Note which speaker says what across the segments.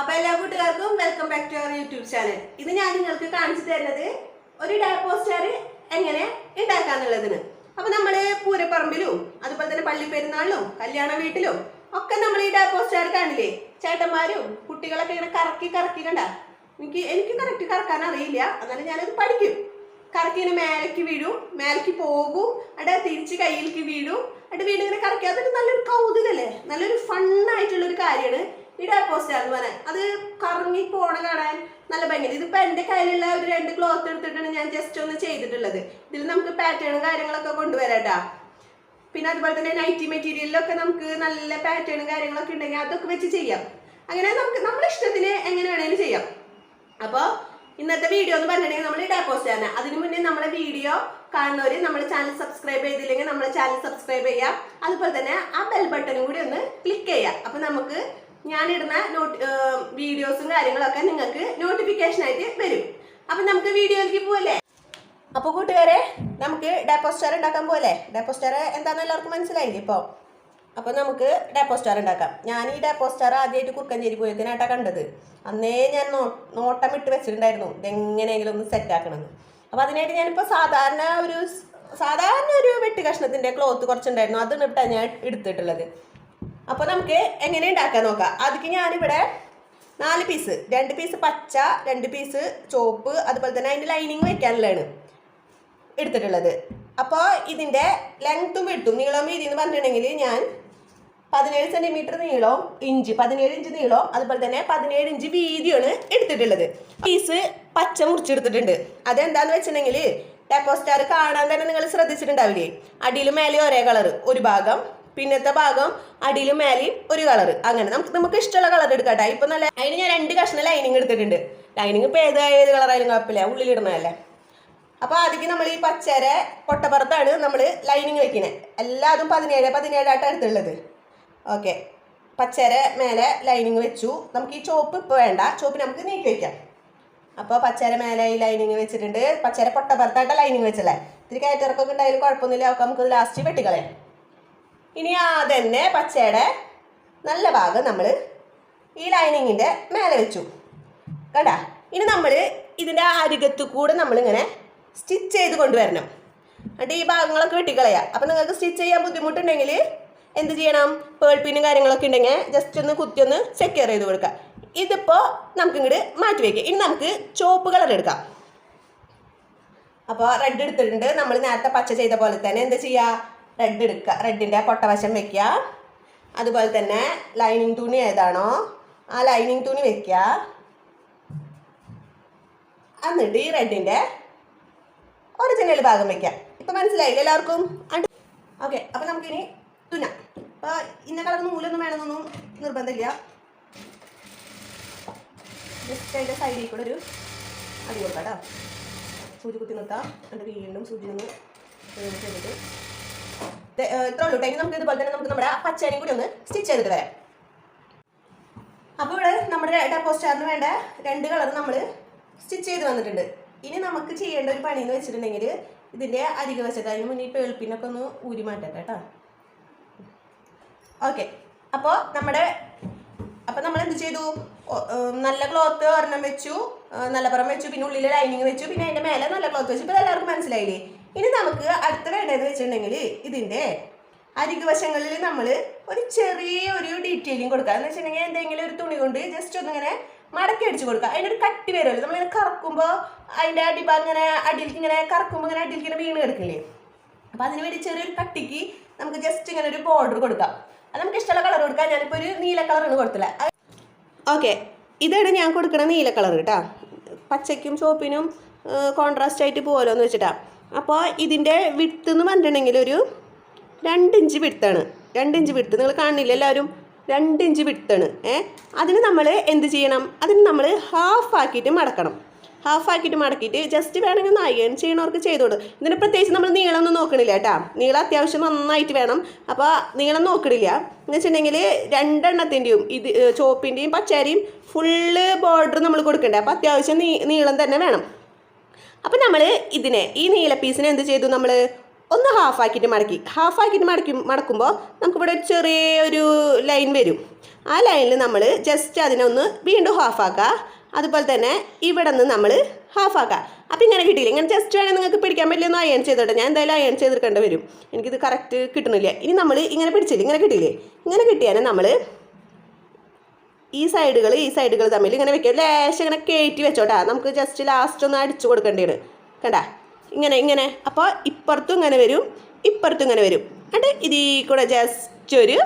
Speaker 1: അപ്പൊ എല്ലാ കൂട്ടുകാർക്കും welcome back to our YouTube channel ഇത് ഞാൻ നിങ്ങൾക്ക് കാണിച്ചു തരുന്നത് ഒരു ഡേ പോസ്റ്റർ എങ്ങനെ ഉണ്ടാക്കാന്നുള്ളതിന്. അപ്പൊ നമ്മൾ പൂരപ്പറമ്പിലും അതുപോലെ തന്നെ പള്ളി പെരുന്നാളിലും കല്യാണ വീട്ടിലും ഒക്കെ നമ്മൾ ഈ ഡേ പോസ്റ്റർ കാണില്ലേ? ചേട്ടന്മാരും കുട്ടികളൊക്കെ ഇങ്ങനെ കറക്കി കറക്കി കണ്ട? എനിക്ക് എനിക്ക് കറക്റ്റ് കറക്കാൻ അറിയില്ല. എന്നാലും ഞാനത് പഠിക്കും. കറക്കി ഇങ്ങനെ മേലേക്ക് വീഴും മേലേക്ക് പോകും അവിടെ തിരിച്ച് കയ്യിലേക്ക് വീഴും. അവിടെ വീണ്ടും ഇങ്ങനെ കറക്കി. അതൊരു നല്ലൊരു കൗതുകല്ലേ? നല്ലൊരു ഫണ്ണായിട്ടുള്ളൊരു കാര്യമാണ്. ഈ പോസ്റ്റ് എന്ന് പറയാൻ അത് കറങ്ങി പോണ കാണാൻ നല്ല ഭംഗി ഇതിപ്പോ എന്റെ കയ്യിലുള്ള ഒരു രണ്ട് ക്ലോത്ത് എടുത്തിട്ടാണ് ഞാൻ ജസ്റ്റ് ഒന്ന് ചെയ്തിട്ടുള്ളത്. ഇതിൽ നമുക്ക് പാറ്റേണും കാര്യങ്ങളൊക്കെ കൊണ്ടുവരാട്ടാ. പിന്നെ അതുപോലെ തന്നെ നൈറ്റി മെറ്റീരിയലിലൊക്കെ നമുക്ക് നല്ല പാറ്റേണും കാര്യങ്ങളൊക്കെ ഉണ്ടെങ്കിൽ അതൊക്കെ വെച്ച് ചെയ്യാം. അങ്ങനെ നമുക്ക് നമ്മുടെ ഇഷ്ടത്തിന് എങ്ങനെ വേണേലും ചെയ്യാം. അപ്പോൾ ഇന്നത്തെ വീഡിയോ എന്ന് പറഞ്ഞിട്ടുണ്ടെങ്കിൽ നമ്മൾ പോസ്റ്റ് ആണ്. അതിനു മുന്നേ നമ്മുടെ വീഡിയോ കാണുന്നവര് നമ്മുടെ ചാനൽ സബ്സ്ക്രൈബ് ചെയ്തില്ലെങ്കിൽ നമ്മുടെ ചാനൽ സബ്സ്ക്രൈബ് ചെയ്യാം അതുപോലെ തന്നെ ആ ബെൽ ബട്ടണും കൂടി ഒന്ന് ക്ലിക്ക് ചെയ്യാം അപ്പോൾ നമുക്ക് ഞാനിടുന്ന നോട്ട് വീഡിയോസും കാര്യങ്ങളൊക്കെ നിങ്ങൾക്ക് നോട്ടിഫിക്കേഷൻ ആയിട്ട് വരും. അപ്പം നമുക്ക് വീഡിയോയിലേക്ക് പോവല്ലേ? അപ്പോൾ കൂട്ടുകാരെ നമുക്ക് ഡെപ്പോസ്റ്റാർ ഉണ്ടാക്കാൻ പോലെ ഡെപ്പോസ്റ്റാർ എന്താണെന്ന് എല്ലാവർക്കും മനസ്സിലായില്ലേ ഇപ്പോൾ അപ്പോൾ നമുക്ക് ഡെപ്പോസ്റ്റാർ ഉണ്ടാക്കാം. ഞാൻ ഈ ഡെപ്പോസ്റ്റാർ ആദ്യമായിട്ട് കുറുക്കഞ്ചേരി പോയതിനായിട്ടാണ് കണ്ടത്. അന്നേ ഞാൻ നോട്ടം ഇട്ട് വെച്ചിട്ടുണ്ടായിരുന്നു. ഇതെങ്ങനെയെങ്കിലും ഒന്ന് സെറ്റ് ആക്കണമെന്ന്. അപ്പോൾ അതിനായിട്ട് ഞാനിപ്പോൾ സാധാരണ ഒരു സാധാരണ ഒരു വെട്ടി കഷ്ണത്തിന്റെ ക്ലോത്ത് കുറച്ചുണ്ടായിരുന്നു. അതാണ് ഇട്ടാണ് ഞാൻ എടുത്തിട്ടുള്ളത്. അപ്പോൾ നമുക്ക് എങ്ങനെ ഉണ്ടാക്കാൻ നോക്കാം. അതിക്ക് ഞാനിവിടെ നാല് പീസ് രണ്ട് പീസ് പച്ച രണ്ട് പീസ് ചോപ്പ് അതുപോലെ തന്നെ അതിന്റെ ലൈനിങ് വയ്ക്കാനുള്ളതാണ് എടുത്തിട്ടുള്ളത്. അപ്പോൾ ഇതിന്റെ ലെങ്ത്തും വിട്ടും നീളം വീതി എന്ന് പറഞ്ഞിട്ടുണ്ടെങ്കിൽ ഞാൻ പതിനേഴ് സെന്റിമീറ്റർ നീളവും ഇഞ്ച് പതിനേഴ് ഇഞ്ച് നീളവും അതുപോലെ തന്നെ പതിനേഴ് ഇഞ്ച് വീതിയാണ് എടുത്തിട്ടുള്ളത്. പീസ് പച്ച മുറിച്ചെടുത്തിട്ടുണ്ട്. അതെന്താണെന്ന് വെച്ചിട്ടുണ്ടെങ്കിൽ ഡെപ്പോസ്റ്റാർ കാണാൻ തന്നെ നിങ്ങൾ ശ്രദ്ധിച്ചിട്ടുണ്ടാവില്ലേ? അടിയിലും മേലെ ഒരേ കളർ ഒരു ഭാഗം പിന്നത്തെ ഭാഗം അടിയിലും മേലെയും ഒരു കളർ അങ്ങനെ നമുക്ക് നമുക്ക് ഇഷ്ടമുള്ള കളർ എടുക്കട്ടെ. ഇപ്പൊ നല്ല അതിന് ഞാൻ രണ്ട് കഷ്ണം ലൈനിങ് എടുത്തിട്ടുണ്ട്. ലൈനിങ് ഇപ്പൊ ഏത് ഏത് കളറായാലും കുഴപ്പമില്ല. ഉള്ളിലിടണമല്ലേ അപ്പൊ ആദ്യം നമ്മൾ ഈ പച്ചര പൊട്ടപ്പുറത്താണ് നമ്മൾ ലൈനിങ് വെക്കുന്നത് എല്ലാതും പതിനേഴ് പതിനേഴായിട്ടാണ് എടുത്തുള്ളത് ഓക്കെ പച്ചര മേലെ ലൈനിങ് വെച്ചു. നമുക്ക് ഈ ചോപ്പ് ഇപ്പോൾ വേണ്ട. ചോപ്പ് നമുക്ക് നീക്കി വെക്കാം. അപ്പോൾ പച്ചര മേലെ ഈ ലൈനിങ് വെച്ചിട്ടുണ്ട്. പച്ചര പൊട്ടപ്പുറത്തായിട്ട് ലൈനിങ് വെച്ചല്ലേ. ഇത്തിരി കയറ്റിറക്കൊക്കെ ഉണ്ടായാലും കുഴപ്പമൊന്നുമില്ല. നമുക്ക് ലാസ്റ്റ് വെട്ടിക്കളയാം. ഇനി അതന്നെ തന്നെ പച്ചയുടെ നല്ല ഭാഗം നമ്മൾ ഈ ലൈനിങ്ങിന്റെ മേലെ വെച്ചു. കണ്ടാ? ഇനി നമ്മൾ ഇതിന്റെ അരികത്ത് കൂടെ നമ്മളിങ്ങനെ സ്റ്റിച്ച് ചെയ്ത് കൊണ്ടുവരണം. എന്നിട്ട് ഈ ഭാഗങ്ങളൊക്കെ വെട്ടിക്കളയാം. അപ്പം നിങ്ങൾക്ക് സ്റ്റിച്ച് ചെയ്യാൻ ബുദ്ധിമുട്ടുണ്ടെങ്കിൽ എന്ത് ചെയ്യണം? പേൾപ്പിനും കാര്യങ്ങളൊക്കെ ഉണ്ടെങ്കിൽ ജസ്റ്റ് ഒന്ന് കുത്തി ഒന്ന് സെക്യൂർ ചെയ്ത് കൊടുക്കാം. ഇതിപ്പോൾ നമുക്ക് മാറ്റി വയ്ക്കാം ഇനി നമുക്ക് ചുവപ്പ് കളർ എടുക്കാം. അപ്പോൾ റെഡ് എടുത്തിട്ടുണ്ട്. നമ്മൾ നേരത്തെ പച്ച ചെയ്ത പോലെ തന്നെ എന്താ ചെയ്യുക റെഡ് എടുക്കുക റെഡിന്റെ പൊട്ടവശം വെക്കുക അതുപോലെ തന്നെ ലൈനിങ് തുണി ഏതാണോ ആ ലൈനിങ് തുണി വെക്കുക എന്നിട്ട് ഈ റെഡിന്റെ ഒറിജിനൽ ഭാഗം വെക്കാം ഇപ്പം മനസ്സിലായില്ലേ എല്ലാവർക്കും? ഓക്കെ അപ്പം നമുക്കിനി തുന. അപ്പോൾ ഇന്ന കളർ മൂലൊന്നും വേണമെന്നൊന്നും നിർബന്ധമില്ല. ജസ്റ്റ് അതിന്റെ സൈഡിൽ കൂടെ ഒരു അടി കൊടുക്കാം കേട്ടോ സൂചി കുത്തി നിർത്താം. എന്നിട്ട് വീണ്ടും സൂചി ഒന്ന് ചെയ്തിട്ട് ഇത്രേ ഉള്ളൂ നമുക്ക് ഇതുപോലെ തന്നെ നമുക്ക് നമ്മുടെ ആ പച്ചരിയും കൂടി ഒന്ന് സ്റ്റിച്ച് ചെയ്തിട്ട് വരാം. അപ്പോൾ ഇവിടെ നമ്മുടെ ഡെപ്പോസ്റ്റാറിന് വേണ്ട. രണ്ട് കളർ നമ്മൾ സ്റ്റിച്ച് ചെയ്ത് വന്നിട്ടുണ്ട്. ഇനി നമുക്ക് ചെയ്യേണ്ട ഒരു പണി എന്ന് വെച്ചിട്ടുണ്ടെങ്കിൽ ഇതിന്റെ അരിക വശത്ത് അതിന് മുന്നേ പേൾപ്പിനൊക്കെ ഒന്ന് ഊരി മാറ്റട്ടെ കേട്ടോ. ഓക്കെ അപ്പോൾ നമ്മുടെ അപ്പം നമ്മൾ എന്ത് ചെയ്തു? നല്ല ക്ലോത്ത് ഒരെണ്ണം വെച്ചു നല്ല പുറം വെച്ചു പിന്നെ ഉള്ളിൽ ലൈനിങ് വെച്ചു പിന്നെ അതിന്റെ മേലെ നല്ല ക്ലോത്ത് വെച്ചു. ഇപ്പോൾ എല്ലാവർക്കും മനസ്സിലായില്ലേ? ഇനി നമുക്ക് അടുത്ത വേണ്ടതെന്ന് വെച്ചിട്ടുണ്ടെങ്കിൽ ഇതിന്റെ അരികുവശങ്ങളിൽ നമ്മൾ ഒരു ചെറിയ ഒരു ഡീറ്റെയിലിങ് കൊടുക്കുക. എന്ന് വെച്ചിട്ടുണ്ടെങ്കിൽ എന്തെങ്കിലും ഒരു തുണി കൊണ്ട് ജസ്റ്റ് ഒന്നിങ്ങനെ മടക്കി അടിച്ച് കൊടുക്കുക. അതിനൊരു കട്ടി വരുമല്ലോ. നമ്മളിങ്ങനെ കറക്കുമ്പോൾ അതിന്റെ അടിഭാഗം ഇങ്ങനെ അടിയിലേക്ക് ഇങ്ങനെ കറക്കുമ്പോൾ ഇങ്ങനെ അടിയിലേക്ക് ഇങ്ങനെ വീണ് കിടക്കില്ലേ? അപ്പോൾ അതിന് വേണ്ടി ചെറിയൊരു കട്ടിക്ക് നമുക്ക് ജസ്റ്റ് ഇങ്ങനെ ഒരു ബോർഡർ കൊടുക്കാം. അത് നമുക്ക് ഇഷ്ടമുള്ള കളർ കൊടുക്കാം. ഞാനിപ്പോൾ ഒരു നീല കളറാണ് കൊടുത്തില്ല ഓക്കെ ഇതാണ് ഞാൻ കൊടുക്കണ നീല കളർ കേട്ടോ പച്ചയ്ക്കും ചുവപ്പിനും കോൺട്രാസ്റ്റ് ആയിട്ട് പോകലോ എന്ന് വെച്ചിട്ടാ. അപ്പോൾ ഇതിന്റെ വിട്ട് എന്ന് പറഞ്ഞിട്ടുണ്ടെങ്കിൽ ഒരു രണ്ടിഞ്ച് രണ്ട് ഇഞ്ച് വിട്ട് നിങ്ങൾ കാണുന്നില്ല എല്ലാവരും? രണ്ട് ഇഞ്ച് ഏഹ് ഏ? അതിന് നമ്മൾ എന്ത് ചെയ്യണം? അതിന് നമ്മൾ ഹാഫ് ആക്കിയിട്ട് മടക്കണം. ഹാഫ് ആക്കിയിട്ട് മടക്കിയിട്ട് ജസ്റ്റ് വേണമെങ്കിൽ ഒന്ന് അയൺ ചെയ്യണവർക്ക് ചെയ്തോളൂ ഇതിന് പ്രത്യേകിച്ച് നമ്മൾ നീളമൊന്നും നോക്കണില്ല കേട്ടോ. നീളം അത്യാവശ്യം നന്നായിട്ട് വേണം. അപ്പോൾ നീളം നോക്കണില്ല. എന്ന് വെച്ചിട്ടുണ്ടെങ്കിൽ രണ്ടെണ്ണത്തിന്റെയും ഇത് ചോപ്പിന്റെയും പച്ചരിയും ഫുള്ള് ബോർഡർ നമ്മൾ കൊടുക്കണ്ടേ. അപ്പോൾ അത്യാവശ്യം നീളം തന്നെ വേണം. അപ്പം നമ്മൾ ഇതിനെ ഈ നീല പീസിനെ എന്ത് ചെയ്തു നമ്മൾ ഒന്ന് ഹാഫാക്കിയിട്ട് മടക്കി. ഹാഫാക്കിയിട്ട് മടക്കി മടക്കുമ്പോൾ നമുക്കിവിടെ ചെറിയ ഒരു ലൈൻ വരും. ആ ലൈനിൽ നമ്മൾ ജസ്റ്റ് അതിനെ ഒന്ന് വീണ്ടും ഹാഫാക്കുക അതുപോലെ തന്നെ ഇവിടെ നിന്ന് നമ്മൾ ഹാഫാക്കുക അപ്പോൾ ഇങ്ങനെ കിട്ടിയില്ല? ഇങ്ങനെ ജസ്റ്റ് വേണേൽ നിങ്ങൾക്ക് പിടിക്കാൻ പറ്റില്ലെന്ന് അയൺ ചെയ്തോട്ടെ. ഞാൻ എന്തായാലും അയൺ ചെയ്തെടുക്കേണ്ടി വരും. എനിക്കിത് കറക്റ്റ് കിട്ടണില്ല? ഇനി നമ്മൾ ഇങ്ങനെ പിടിച്ചില്ല? ഇങ്ങനെ കിട്ടിയില്ലേ? ഇങ്ങനെ കിട്ടിയാൽ നമ്മൾ ഈ സൈഡുകൾ ഈ സൈഡുകൾ തമ്മിൽ ഇങ്ങനെ വെക്കുക ലേശം ഇങ്ങനെ കയറ്റി വെച്ചോട്ടാ. നമുക്ക് ജസ്റ്റ് ലാസ്റ്റ് ഒന്ന് അടിച്ചു കൊടുക്കേണ്ടതാണ് കണ്ട? ഇങ്ങനെ ഇങ്ങനെ. അപ്പോൾ ഇപ്പുറത്തും ഇങ്ങനെ വരും ഇപ്പുറത്തും ഇങ്ങനെ വരും. എന്നിട്ട് ഇതിൽ കൂടെ ജസ്റ്റ് ഒരു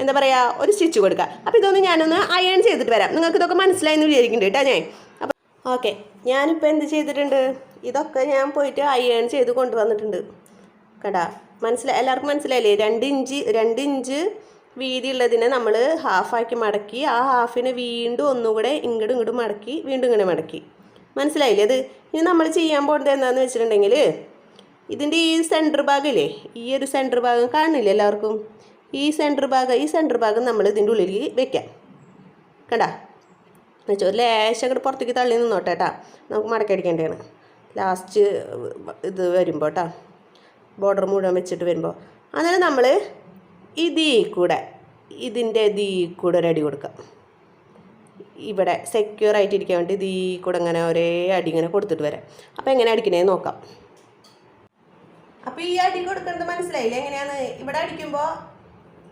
Speaker 1: എന്താ പറയുക ഒരു സ്റ്റിച്ച് കൊടുക്കുക അപ്പോൾ ഇതൊന്ന് ഞാനൊന്ന് അയൺ ചെയ്തിട്ട് വരാം. നിങ്ങൾക്ക് ഇതൊക്കെ മനസ്സിലായെന്ന് വിചാരിക്കുന്നുണ്ട് കേട്ടോ ഞാൻ. അപ്പോൾ ഓക്കെ. ഞാനിപ്പോൾ എന്ത് ചെയ്തിട്ടുണ്ട്? ഇതൊക്കെ ഞാൻ പോയിട്ട് അയൺ ചെയ്ത് കൊണ്ടുവന്നിട്ടുണ്ട്. കേട്ടാ മനസ്സിലായി എല്ലാവർക്കും മനസ്സിലായില്ലേ? രണ്ട് ഇഞ്ച് രണ്ട് ഇഞ്ച് വീതിയുള്ളതിനെ നമ്മൾ ഹാഫാക്കി മടക്കി ആ ഹാഫിനെ വീണ്ടും ഒന്നുകൂടെ ഇങ്ങോട്ടും ഇങ്ങോട്ടും മടക്കി വീണ്ടും ഇങ്ങനെ മടക്കി. മനസ്സിലായില്ലേ അത് ഇനി നമ്മൾ ചെയ്യാൻ പോകുന്നത് എന്താണെന്ന് വെച്ചിട്ടുണ്ടെങ്കിൽ ഇതിന്റെ ഈ സെന്റർ ഭാഗമില്ലേ ഈ ഒരു സെന്റർ ഭാഗം കാണില്ലേ എല്ലാവർക്കും? ഈ സെന്റർ ഭാഗം ഈ സെന്റർ ഭാഗം നമ്മൾ ഇതിന്റെ ഉള്ളിൽ വെക്കാം. കണ്ടാ? എന്നുവെച്ചാൽ ഒരു ലേശം അങ്ങോട്ട് പുറത്തേക്ക് തള്ളി നിന്നോട്ടെ കേട്ടാ നമുക്ക് മടക്കടിക്കേണ്ടതാണ് ലാസ്റ്റ് ഇത് വരുമ്പോൾ കേട്ടോ ബോർഡർ മുഴുവൻ വെച്ചിട്ട് വരുമ്പോൾ അന്നേരം നമ്മൾ ഇതീ കൂടെ ഇതിന്റെ ഇതീ കൂടെ ഒരു അടി കൊടുക്കാം. ഇവിടെ സെക്യൂർ ആയിട്ട് ഇരിക്കാൻ വേണ്ടി ഇതീ കൂടെ ഇങ്ങനെ ഒരേ അടി ഇങ്ങനെ കൊടുത്തിട്ട് വരാം. അപ്പോൾ എങ്ങനെ അടിക്കണേ നോക്കാം. അപ്പോൾ ഈ അടി കൊടുക്കുന്നത് മനസ്സിലായില്ല? എങ്ങനെയാണ്? ഇവിടെ അടിക്കുമ്പോൾ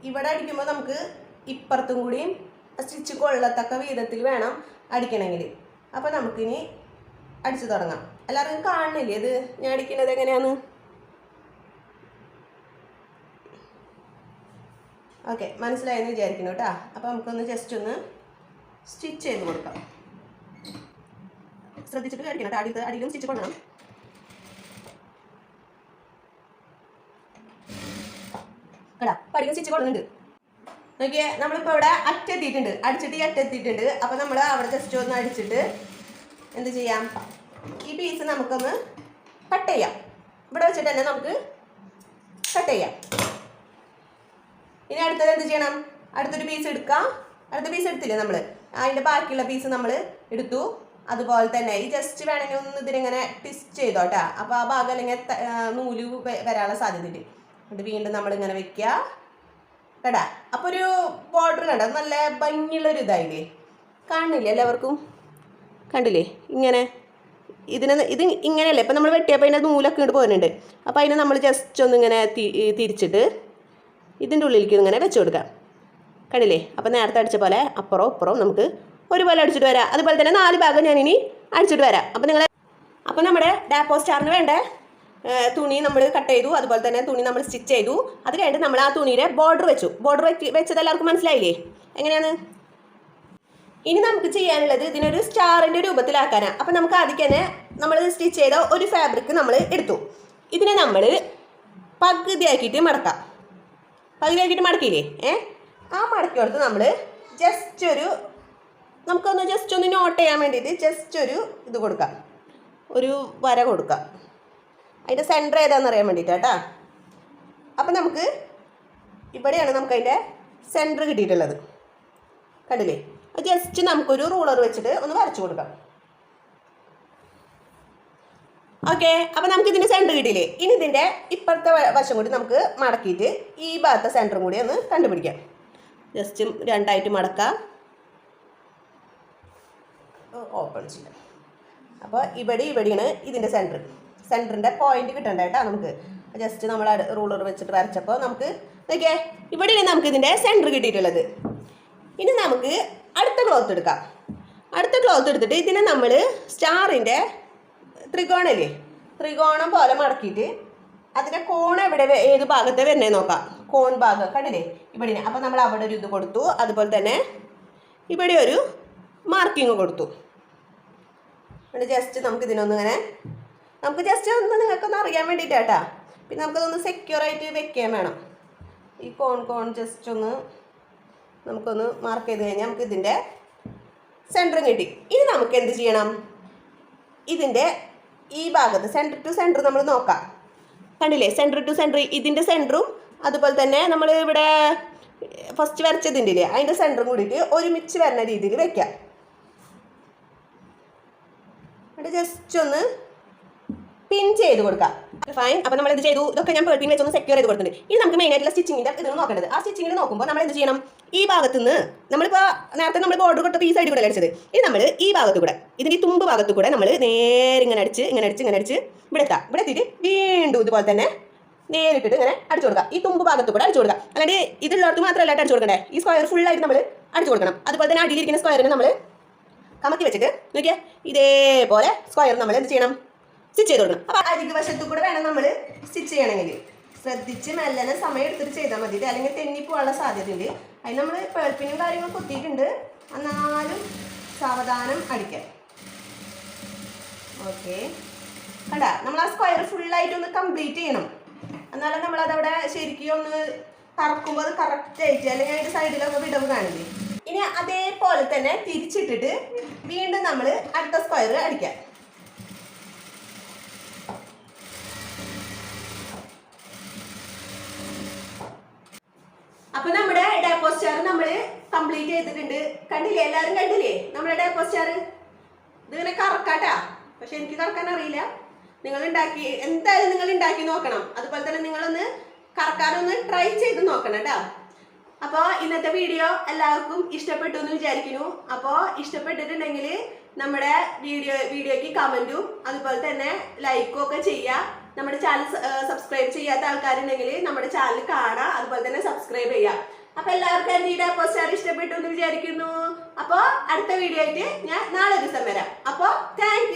Speaker 1: ഇവിടെ അടിക്കുമ്പോൾ നമുക്ക് ഇപ്പുറത്തും കൂടിയും സ്റ്റിച്ച് കൊള്ളത്തക്ക വിധത്തിൽ വേണം അടിക്കണമെങ്കിൽ. അപ്പോൾ നമുക്കിനി അടിച്ചു തുടങ്ങാം. എല്ലാവർക്കും കാണുന്നില്ലേ ഇത്? ഞാൻ അടിക്കുന്നത് എങ്ങനെയാണ്? ഓക്കെ മനസ്സിലായെന്ന് വിചാരിക്കുന്നു കേട്ടോ. അപ്പോൾ നമുക്കൊന്ന് ജസ്റ്റ് ഒന്ന് സ്റ്റിച്ച് ചെയ്ത് കൊടുക്കാം. ശ്രദ്ധിച്ചിട്ട് കഴിക്കണം കേട്ടോ. അടിയിൽ അടിയിലും സ്റ്റിച്ച് കൊള്ളണം. കേടാ പഠിക്കാൻ സ്റ്റിച്ച് കൊള്ളുന്നുണ്ട് നോക്കിയേ നമ്മളിപ്പോൾ ഇവിടെ അറ്റെത്തിയിട്ടുണ്ട്. അടിച്ചിട്ട് ഈ അറ്റെത്തിയിട്ടുണ്ട്. അപ്പോൾ നമ്മൾ അവിടെ ജസ്റ്റ് ഒന്ന് അടിച്ചിട്ട് എന്ത് ചെയ്യാം? ഈ പീസ് നമുക്കൊന്ന് കട്ട് ചെയ്യാം. ഇവിടെ വെച്ചിട്ട് തന്നെ നമുക്ക് കട്ട് ചെയ്യാം. ഇനി അടുത്തത് എന്ത് ചെയ്യണം? അടുത്തൊരു പീസ് എടുക്കാം. അടുത്ത പീസ് എടുത്തില്ലേ നമ്മൾ അതിന്റെ ബാക്കിയുള്ള പീസ് നമ്മൾ എടുത്തു. അതുപോലെ തന്നെ ഈ ജസ്റ്റ് വേണമെങ്കിൽ ഒന്ന് ഇതിനിങ്ങനെ ട്വിസ്റ്റ് ചെയ്തോട്ടാ അപ്പോൾ ആ ഭാഗം അല്ലെങ്കിൽ നൂൽ വരാനുള്ള സാധ്യതയുണ്ട്. എന്നിട്ട് വീണ്ടും നമ്മളിങ്ങനെ വെക്കുക കേട്ടാ അപ്പോൾ ഒരു ബോർഡർ കണ്ട? നല്ല ഭംഗിയുള്ളൊരു ഇതായില്ലേ? കാണില്ലേ എല്ലാവർക്കും? കണ്ടില്ലേ? ഇങ്ങനെ. ഇതിനെ ഇത് ഇങ്ങനെയല്ലേ? ഇപ്പം നമ്മൾ വെട്ടിയപ്പോൾ അതിന്റെ നൂലൊക്കെ ഇങ്ങോട്ട് പോകുന്നുണ്ട് അപ്പോൾ അതിനെ നമ്മൾ ജസ്റ്റ് ഒന്നിങ്ങനെ തിരിച്ചിട്ട് ഇതിന്റെ ഉള്ളിലേക്ക് ഇങ്ങനെ വെച്ച് കൊടുക്കാം കണ്ടില്ലേ? അപ്പോൾ നേരത്തെ അടിച്ച പോലെ അപ്പുറവും ഇപ്പുറവും നമുക്ക് ഒരുപോലെ അടിച്ചിട്ട് വരാം. അതുപോലെ തന്നെ നാല് ഭാഗം ഞാനിനി അടിച്ചിട്ട് വരാം. അപ്പോൾ നിങ്ങൾ അപ്പോൾ നമ്മുടെ ഡാപ്പോ സ്റ്റാറിന് വേണ്ട തുണി നമ്മൾ കട്ട് ചെയ്തു. അതുപോലെ തന്നെ തുണി നമ്മൾ സ്റ്റിച്ച് ചെയ്തു. അത് കഴിഞ്ഞിട്ട് നമ്മൾ ആ തുണിയുടെ ബോർഡർ വെച്ചു. ബോർഡർ വെച്ച് വെച്ചത് എല്ലാവർക്കും മനസ്സിലായില്ലേ? എങ്ങനെയാണ്? ഇനി നമുക്ക് ചെയ്യാനുള്ളത് ഇതിനൊരു സ്റ്റാറിന്റെ രൂപത്തിലാക്കാനാണ്. അപ്പം നമുക്ക് ആദ്യം തന്നെ നമ്മൾ സ്റ്റിച്ച് ചെയ്ത ഒരു ഫാബ്രിക് നമ്മൾ എടുത്തു. ഇതിനെ നമ്മൾ പകുതിയാക്കിയിട്ട് മടക്കാം. പകുതിയാക്കിയിട്ട് മടക്കിയില്ലേ? ഏ? ആ മടക്കി കൊടുത്ത് നമ്മൾ ജസ്റ്റ് ഒരു നമുക്കൊന്ന് ജസ്റ്റ് ഒന്ന് നോട്ട് ചെയ്യാൻ വേണ്ടിയിട്ട് ജസ്റ്റ് ഒരു ഇത് കൊടുക്കാം. ഒരു വര കൊടുക്കാം. അതിന്റെ സെന്റർ ഏതാണെന്ന് അറിയാൻ വേണ്ടിയിട്ട് കേട്ടാ. അപ്പം നമുക്ക് ഇവിടെയാണ് നമുക്ക് അതിന്റെ സെന്റർ കിട്ടിയിട്ടുള്ളത്. കണ്ടില്ലേ? ജസ്റ്റ് നമുക്കൊരു റൂളർ വെച്ചിട്ട് ഒന്ന് വരച്ചു കൊടുക്കാം. ഓക്കെ അപ്പം നമുക്ക് ഇതിന്റെ സെന്റർ കിട്ടിയില്ലേ? ഇനി ഇതിന്റെ ഇപ്പുറത്തെ വശം കൂടി നമുക്ക് മടക്കിയിട്ട് ഈ ഭാഗത്തെ സെന്ററും കൂടി ഒന്ന് കണ്ടുപിടിക്കാം. ജസ്റ്റ് രണ്ടായിട്ട് മടക്കാം. ഓപ്പൺ ചെയ്യാം അപ്പോൾ ഇവിടെ ഇവിടെയാണ് ഇതിന്റെ സെന്റർ സെന്ററിന്റെ പോയിന്റ് കിട്ടണ്ട കേട്ടോ നമുക്ക്. ജസ്റ്റ് നമ്മൾ റൂളർ വെച്ചിട്ട് വരച്ചപ്പോൾ നമുക്ക് നോക്കിയേ ഇവിടെയാണ് നമുക്ക് ഇതിന്റെ സെന്റർ കിട്ടിയിട്ടുള്ളത്. ഇനി നമുക്ക് അടുത്ത ക്ലോത്ത് എടുക്കാം. അടുത്ത ക്ലോത്ത് എടുത്തിട്ട് ഇതിനെ നമ്മൾ സ്റ്റാറിന്റെ ത്രികോണല്ലേ? ത്രികോണം പോലെ മടക്കിയിട്ട് അതിന്റെ കോൺ എവിടെ ഏത് ഭാഗത്തെ വരണേ നോക്കാം. കോൺ ഭാഗം കണ്ടില്ലേ? ഇവിടെ അപ്പോൾ നമ്മൾ അവിടെ ഒരു ഇത് കൊടുത്തു. അതുപോലെ തന്നെ ഇവിടെ ഒരു മാർക്കിങ് കൊടുത്തു. എന്നിട്ട് ജസ്റ്റ് നമുക്ക് ഇതിനൊന്ന് ഇങ്ങനെ നമുക്ക് ജസ്റ്റ് ഒന്ന് നിങ്ങൾക്കൊന്ന് അറിയാൻ വേണ്ടിയിട്ടാട്ടാ പിന്നെ നമുക്കതൊന്ന് സെക്യൂർ ആയിട്ട് വെക്കാൻ വേണം. ഈ കോൺ കോൺ ജസ്റ്റ് ഒന്ന് നമുക്കൊന്ന് മാർക്ക് ചെയ്ത് കഴിഞ്ഞാൽ നമുക്ക് ഇതിന്റെ സെന്ററും കിട്ടി. ഇനി നമുക്ക് എന്ത് ചെയ്യണം? ഇതിന്റെ ഈ ഭാഗത്ത് സെന്റർ ടു സെന്റർ നമ്മൾ നോക്കാം. കണ്ടില്ലേ? സെന്റർ ടു സെന്റർ ഇതിന്റെ സെന്ററും അതുപോലെ തന്നെ നമ്മൾ ഇവിടെ ഫസ്റ്റ് വരച്ചതിന്റെ ഇല്ലേ അതിന്റെ സെന്ററും കൂടിയിട്ട് ഒരുമിച്ച് വരുന്ന രീതിയിൽ വെക്കാം. ജസ്റ്റ് ഒന്ന് പിൻ ചെയ്ത് കൊടുക്കാം. ഫൈൻ അപ്പോൾ നമ്മൾ ഇത് ചെയ്തു? ഇതൊക്കെ ഞാൻ പേർപ്പിൻ വെച്ചൊന്ന് സെക്യൂർ ചെയ്ത് കൊടുത്തിട്ടുണ്ട്. ഇനി നമുക്ക് മെയിൻ ആയിട്ടുള്ള സ്റ്റിച്ചിങ്ങിന്റെ ഇതൊന്നും നോക്കേണ്ടത്. ആ സ്റ്റിച്ചിങ്ങിൽ നോക്കുമ്പോൾ നമ്മൾ എന്ത് ചെയ്യണം? ഈ ഭാഗത്ത് നിന്ന് നമ്മളിപ്പോൾ നേരത്തെ നമ്മൾ ബോർഡർ കൊടുത്ത ഈ സൈഡിൽ കൂടെ അടിച്ചത്? ഇനി നമ്മൾ ഈ ഭാഗത്ത് കൂടെ ഇതിന്റെ തുമ്പ് ഭാഗത്ത് കൂടെ നമ്മൾ നേരെ ഇങ്ങനെ അടിച്ച് ഇങ്ങനെ അടിച്ച് ഇങ്ങനെ അടിച്ച് ഇവിടെ എത്താം. ഇവിടെ എത്തിയിട്ട് വീണ്ടും ഇതുപോലെ തന്നെ നേരിട്ടിട്ട് ഇങ്ങനെ അടിച്ചു കൊടുക്കുക ഈ തുമ്പ് ഭാഗത്ത് കൂടെ അടിച്ചു കൊടുക്കുക അല്ലാണ്ട് ഇതിലുള്ളവർക്ക് മാത്രമല്ല അടിച്ചു കൊടുക്കണ്ടേ? ഈ സ്ക്വയർ ഫുള്ളായിട്ട് നമ്മൾ അടിച്ചു കൊടുക്കണം. അതുപോലെ തന്നെ അടിയിലിരിക്കുന്ന സ്ക്വയറിന് നമ്മൾ കമത്തി വെച്ചിട്ട് നോക്കിയാൽ ഇതേപോലെ സ്ക്വയർ നമ്മൾ എന്ത് ചെയ്യണം? സ്റ്റിച്ച് ചെയ്ത് കൊടുക്കണം അപ്പോൾ അരികു വശത്തു കൂടെ വേണം നമ്മൾ സ്റ്റിച്ച് ചെയ്യണമെങ്കിൽ ശ്രദ്ധിച്ച് മെല്ലനെ സമയം എടുത്തിട്ട് ചെയ്താൽ മതി. അല്ലെങ്കിൽ തെന്നിപ്പോവാനുള്ള സാധ്യതയുണ്ട്. അതിന് നമ്മൾ പേൾപ്പിനും കാര്യങ്ങളും കുത്തിയിട്ടുണ്ട്. എന്നാലും സാവധാനം അടിക്കാം. ഓക്കെ. കണ്ട? നമ്മൾ ആ സ്ക്വയർ ഫുള്ളായിട്ട് ഒന്ന് കംപ്ലീറ്റ് ചെയ്യണം. എന്നാലും നമ്മൾ അതവിടെ ശരിക്കും ഒന്ന് കറക്കുമ്പോൾ അത് കറക്റ്റ് ആയിട്ട് അല്ലെങ്കിൽ അതിന്റെ സൈഡിലൊക്കെ വിടവ് കാണില്ലേ? ഇനി അതേപോലെ തന്നെ തിരിച്ചിട്ടിട്ട് വീണ്ടും നമ്മൾ അടുത്ത സ്ക്വയർ അടിക്കാം അപ്പൊ നമ്മുടെ ഡെപ്പോസ്റ്റാർ നമ്മൾ കംപ്ലീറ്റ് ചെയ്തിട്ടുണ്ട്. കണ്ടില്ലേ? എല്ലാവരും കണ്ടില്ലേ? നമ്മുടെ ഡെപ്പോസ്റ്റാർ ഇതിങ്ങനെ കറക്കാട്ടാ. പക്ഷെ എനിക്ക് കറക്കാൻ അറിയില്ല. നിങ്ങൾ ഉണ്ടാക്കി എന്തായാലും നിങ്ങൾ ഉണ്ടാക്കി നോക്കണം. അതുപോലെ തന്നെ നിങ്ങളൊന്ന് കറക്കാനൊന്ന് ട്രൈ ചെയ്ത് നോക്കണം കേട്ടോ അപ്പോൾ ഇന്നത്തെ വീഡിയോ എല്ലാവർക്കും ഇഷ്ടപ്പെട്ടു എന്ന് വിചാരിക്കുന്നു. അപ്പോൾ ഇഷ്ടപ്പെട്ടിട്ടുണ്ടെങ്കിൽ നമ്മുടെ വീഡിയോ വീഡിയോയ്ക്ക് കമന്റും അതുപോലെ തന്നെ ലൈക്കും ഒക്കെ ചെയ്യുക നമ്മുടെ ചാനൽ സബ്സ്ക്രൈബ് ചെയ്യാത്ത ആൾക്കാരുണ്ടെങ്കിൽ നമ്മുടെ ചാനൽ കാണുക അതുപോലെ തന്നെ സബ്സ്ക്രൈബ് ചെയ്യുക അപ്പൊ എല്ലാവർക്കും എന്റെ ഈ പോസ്റ്റാർ ഇഷ്ടപ്പെട്ടു എന്ന് വിചാരിക്കുന്നു. അപ്പോൾ അടുത്ത വീഡിയോ ആയിട്ട് ഞാൻ നാളെ ദിവസം വരാം. അപ്പോൾ താങ്ക്